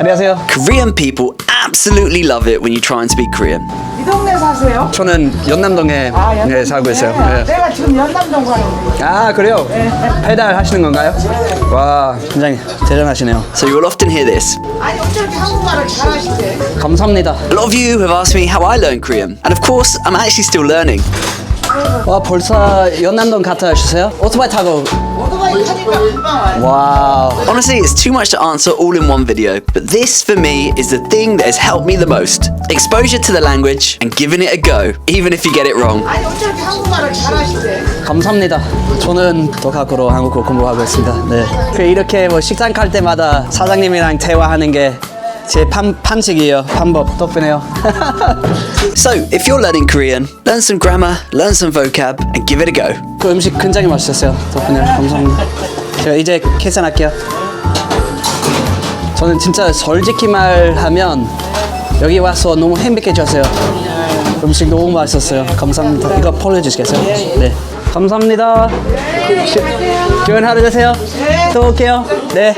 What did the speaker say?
안녕하세요. Korean people absolutely love it when you try and speak Korean. 이 동네 사세요? 저는 연남동에 네, 살고 있어요. 네. 내가 지금 연남동 가는데. 아 그래요? 배달 하시는 건가요? 와 굉장히 대단하시네요. So you'll often hear this. 아니 어쩌면 한국말을 잘하시대. 감사합니다. A lot of you have asked me how I learned Korean, and of course, I'm actually still learning. 와 벌써 연남동 갔다 오셨어요? 오토바이 타고. 와우. Honestly, it's too much to answer all in one video, but this for me is the thing that has helped me the most. Exposure to the language and giving it a go, even if you get it wrong. 아니 어쩌면 한국말을 잘하시대. 감사합니다. 저는 독학으로 한국어 공부하고 있습니다. 네. 그 이렇게 뭐 식당 갈 때마다 사장님이랑 대화하는 게 제 판식이에요. 방법 덕분에요. So, if you're learning Korean, learn some grammar, learn some vocab, and give it a go. 그 음식 굉장히 맛있었어요. 덕분에 감사합니다. 제가 이제 계산할게요. 저는 진짜 솔직히 말하면 여기 와서 너무 행복해졌어요. 음식 너무 맛있었어요. 감사합니다. 이거 폴해주시겠어요? 네. 감사합니다. 좋은 하루 되세요. 또 올게요. 네.